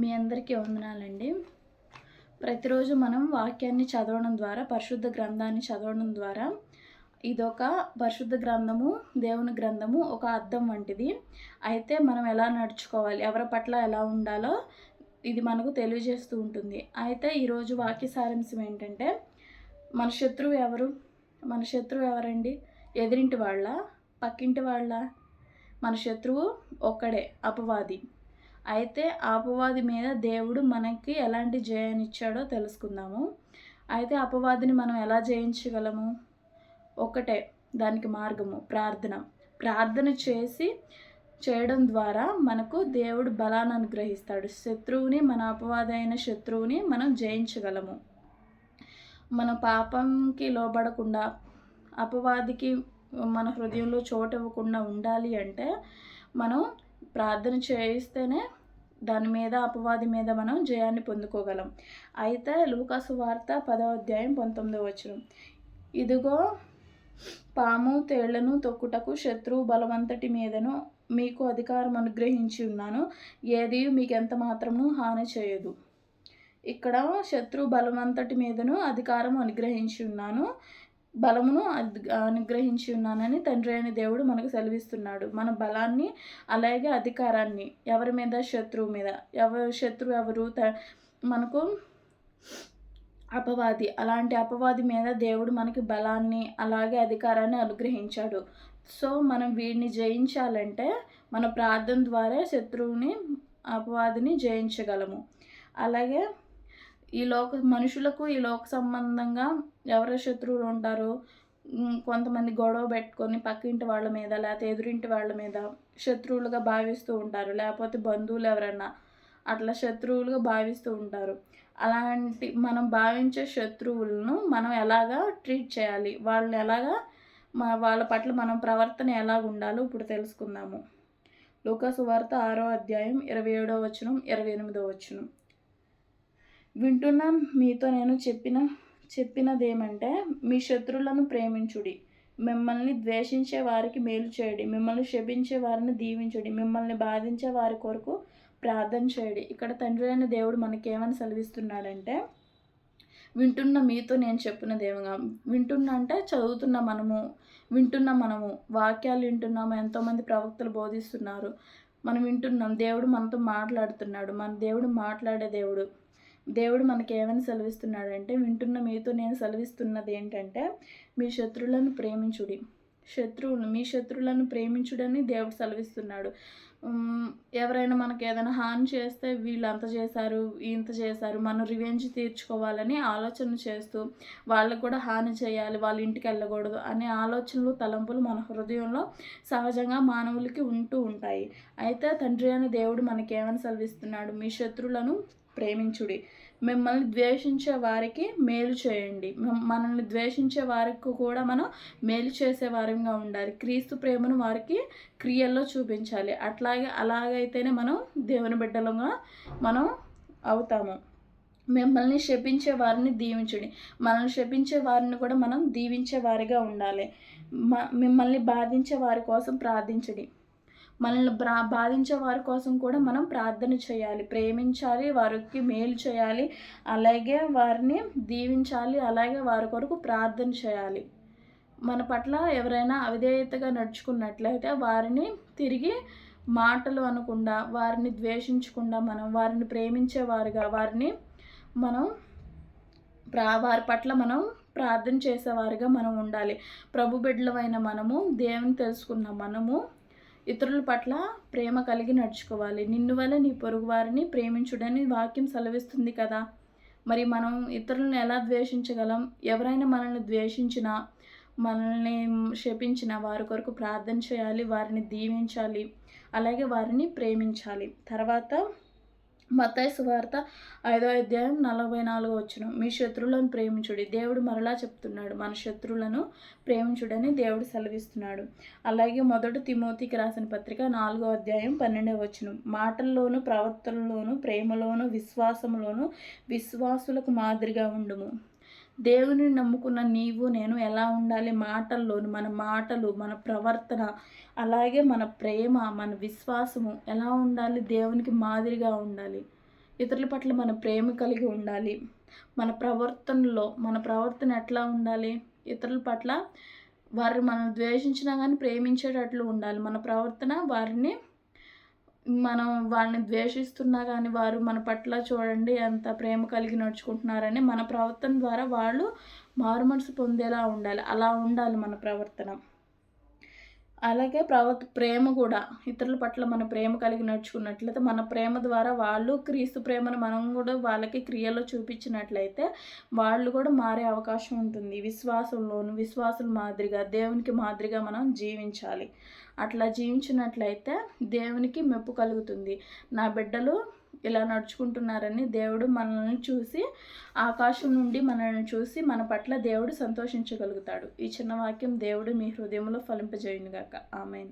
మీ అందరికీ వందనాలండి. ప్రతిరోజు మనం వాక్యాన్ని చదవడం ద్వారా పరిశుద్ధ గ్రంథాన్ని చదవడం ద్వారా ఇదొక పరిశుద్ధ గ్రంథము దేవుని గ్రంథము ఒక అర్థం వంటిది. అయితే మనం ఎలా నడుచుకోవాలి ఎవరి పట్ల ఎలా ఉండాలో ఇది మనకు తెలియజేస్తూ ఉంటుంది. అయితే ఈరోజు వాక్య సారాంశం ఏంటంటే మన శత్రువు ఎవరు? మన శత్రువు ఎవరండి? ఎదిరింటి వాళ్ళ? పక్కింటి వాళ్ళ? మన శత్రువు ఒక్కడే అపవాది. అయితే అపవాది మీద దేవుడు మనకి ఎలాంటి జయాన్ని ఇచ్చాడో తెలుసుకుందాము. అయితే అపవాదిని మనం ఎలా జయించగలము? ఒకటే దానికి మార్గము ప్రార్థన. ప్రార్థన చేసి చేయడం ద్వారా మనకు దేవుడు బలాన్ని అనుగ్రహిస్తాడు. శత్రువుని మన అపవాది అయిన శత్రువుని మనం జయించగలము. మన పాపంకి లోబడకుండా అపవాదికి మన హృదయంలో చోటు ఇవ్వకుండా ఉండాలి అంటే మనం ప్రార్థన చేయిస్తేనే దాని మీద అపవాది మీద మనం జయాన్ని పొందుకోగలం. అయితే లూకాసు వార్త పదవ అధ్యాయం పంతొమ్మిదవ వచనం. ఇదిగో పాము తేళ్ళను తొక్కుటకు శత్రువు బలవంతటి మీదను మీకు అధికారం అనుగ్రహించి ఉన్నాను. ఏది మీకు ఎంత మాత్రము హాని చేయదు. ఇక్కడ శత్రు బలవంతటి మీదను అధికారం అనుగ్రహించి ఉన్నాను. బలమును అనుగ్రహించి ఉన్నానని తండ్రి అయిన దేవుడు మనకు సెలవిస్తున్నాడు. మన బలాన్ని అలాగే అధికారాన్ని ఎవరి మీద? శత్రువు మీద. ఎవరు శత్రువు ఎవరు? త మనకు అపవాది. అలాంటి అపవాది మీద దేవుడు మనకి బలాన్ని అలాగే అధికారాన్ని అనుగ్రహించాడు. సో మనం వీడిని జయించాలంటే మన ప్రార్థన ద్వారా శత్రువుని అపవాదిని జయించగలము. అలాగే ఈ లోక మనుషులకు ఈ లోక సంబంధంగా ఎవరు శత్రువులు ఉంటారు కొంతమంది గొడవ పెట్టుకొని పక్కింటి వాళ్ళ మీద లేకపోతే ఎదురింటి వాళ్ళ మీద శత్రువులుగా భావిస్తూ ఉంటారు. లేకపోతే బంధువులు ఎవరన్నా అట్లా శత్రువులుగా భావిస్తూ ఉంటారు. అలాంటి మనం భావించే శత్రువులను మనం ఎలాగా ట్రీట్ చేయాలి? వాళ్ళని ఎలాగా మా వాళ్ళ పట్ల మనం ప్రవర్తన ఎలాగ ఉండాలో ఇప్పుడు తెలుసుకుందాము. లోకసువార్త ఆరో అధ్యాయం ఇరవై ఏడో వచనం ఇరవై ఎనిమిదో వచనం. వింటున్నా మీతో నేను చెప్పిన చెప్పినదేమంటే మీ శత్రువులను ప్రేమించుడి. మిమ్మల్ని ద్వేషించే వారికి మేలు చేయడి. మిమ్మల్ని శపించే వారిని దీవించడి. మిమ్మల్ని బాధించే వారి కొరకు ప్రార్థన చేయడి. ఇక్కడ తండ్రి అయిన దేవుడు మనకేమని సెలవిస్తున్నాడంటే వింటున్న మీతో నేను చెప్పిన దేవుగా వింటున్నా అంటే చదువుతున్న మనము వింటున్న మనము వాక్యాలు వింటున్నాము ఎంతోమంది ప్రవక్తలు బోధిస్తున్నారు. మనం వింటున్నాం. దేవుడు మనతో మాట్లాడుతున్నాడు. మన దేవుడు మాట్లాడే దేవుడు. దేవుడు మనకి ఏమని సెలవిస్తున్నాడంటే వింటున్న మీతో నేను సెలవిస్తున్నది ఏంటంటే మీ శత్రువులను ప్రేమించుడి. శత్రువులు మీ శత్రువులను ప్రేమించుడని దేవుడు సెలవిస్తున్నాడు. ఎవరైనా మనకు ఏదైనా హాని చేస్తే వీళ్ళు అంత చేశారు ఇంత చేశారు మనం రివెంజ్ తీర్చుకోవాలని ఆలోచన చేస్తూ వాళ్ళకు కూడా హాని చేయాలి వాళ్ళ ఇంటికి వెళ్ళకూడదు అనే ఆలోచనలు తలంపులు మన హృదయంలో సహజంగా మానవులకి ఉంటూ ఉంటాయి. అయితే తండ్రి అనే దేవుడు మనకేమని సెలవిస్తున్నాడు? మీ శత్రువులను ప్రేమించుడి. మిమ్మల్ని ద్వేషించే వారికి మేలు చేయండి. మనల్ని ద్వేషించే వారికి కూడా మనం మేలు చేసే వారంగా ఉండాలి. క్రీస్తు ప్రేమను వారికి క్రియల్లో చూపించాలి. అట్లాగే అలాగైతేనే మనం దేవుని బిడ్డలుగా మనం అవుతాము. మిమ్మల్ని శపించే వారిని దీవించండి. మనల్ని శపించే వారిని కూడా మనం దీవించే వారిగా ఉండాలి. మిమ్మల్ని బాధించే వారి కోసం ప్రార్థించండి. మనల్ని బ్రా బాధించే వారి కోసం కూడా మనం ప్రార్థన చేయాలి. ప్రేమించాలి వారికి మేలు చేయాలి అలాగే వారిని దీవించాలి అలాగే వారి కొరకు ప్రార్థన చేయాలి. మన పట్ల ఎవరైనా అవిధేయతగా నడుచుకున్నట్లయితే వారిని తిరిగి మాటలు అనకుండా వారిని ద్వేషించకుండా మనం వారిని ప్రేమించేవారుగా వారిని మనం ప్రా వారి పట్ల మనం ప్రార్థన చేసేవారుగా మనం ఉండాలి. ప్రభు బిడ్డలమైన మనము దేవుని తెలుసుకున్న మనము ఇతరుల పట్ల ప్రేమ కలిగి నడుచుకోవాలి. నిన్ను వల్ల నీ పొరుగు వారిని ప్రేమించుడని వాక్యం సెలవిస్తుంది కదా. మరి మనం ఇతరులను ఎలా ద్వేషించగలం? ఎవరైనా మనల్ని ద్వేషించినా మనల్ని శపించిన వారి కొరకు ప్రార్థన చేయాలి వారిని దీవించాలి అలాగే వారిని ప్రేమించాలి. తర్వాత మతాయి సువార్త ఐదో అధ్యాయం నలభై నాలుగు వచ్చిన మీ శత్రువులను ప్రేమించుడి. దేవుడు మరలా చెప్తున్నాడు. మన శత్రువులను ప్రేమించుడని దేవుడు సెలవిస్తున్నాడు. అలాగే మొదటి తిమోతికి రాసిన పత్రిక నాలుగో అధ్యాయం పన్నెండవ వచ్చిన మాటల్లోనూ ప్రవర్తనలోను ప్రేమలోను విశ్వాసంలోనూ విశ్వాసులకు మాదిరిగా ఉండుము. దేవుని నమ్ముకున్న నీవు నేను ఎలా ఉండాలి? మాటల్లోని మన మాటలు మన ప్రవర్తన అలాగే మన ప్రేమ మన విశ్వాసము ఎలా ఉండాలి? దేవునికి మాదిరిగా ఉండాలి. ఇతరుల పట్ల మన ప్రేమ కలిగి ఉండాలి. మన ప్రవర్తనలో మన ప్రవర్తన ఎట్లా ఉండాలి? ఇతరుల పట్ల వారు మనం ద్వేషించినా కానీ ప్రేమించేటట్లు ఉండాలి. మన ప్రవర్తన వారిని మనం వాళ్ళని ద్వేషిస్తున్నా కానీ వారు మన పట్ల చూడండి ఎంత ప్రేమ కలిగి నడుచుకుంటున్నారని మన ప్రవర్తన ద్వారా వాళ్ళు మారు మనసు పొందేలా ఉండాలి. అలా ఉండాలి మన ప్రవర్తన. అలాగే ప్రవర్త ప్రేమ కూడా. ఇతరుల పట్ల మన ప్రేమ కలిగి నడుచుకున్నట్లయితే మన ప్రేమ ద్వారా వాళ్ళు క్రీస్తు ప్రేమను మనం కూడా వాళ్ళకి క్రియలో చూపించినట్లయితే వాళ్ళు కూడా మారే అవకాశం ఉంటుంది. విశ్వాసంలోను విశ్వాసుల మాదిరిగా దేవునికి మాదిరిగా మనం జీవించాలి. అట్లా జీవించినట్లయితే దేవునికి మెప్పు కలుగుతుంది. నా బిడ్డలు ఇలా నడుచుకుంటున్నారని దేవుడు మనల్ని చూసి ఆకాశం నుండి మనల్ని చూసి మన పట్ల దేవుడు సంతోషించగలుగుతాడు. ఈ చిన్న వాక్యం దేవుడు మీ హృదయంలో ఫలింపజేయునుగాక. ఆమె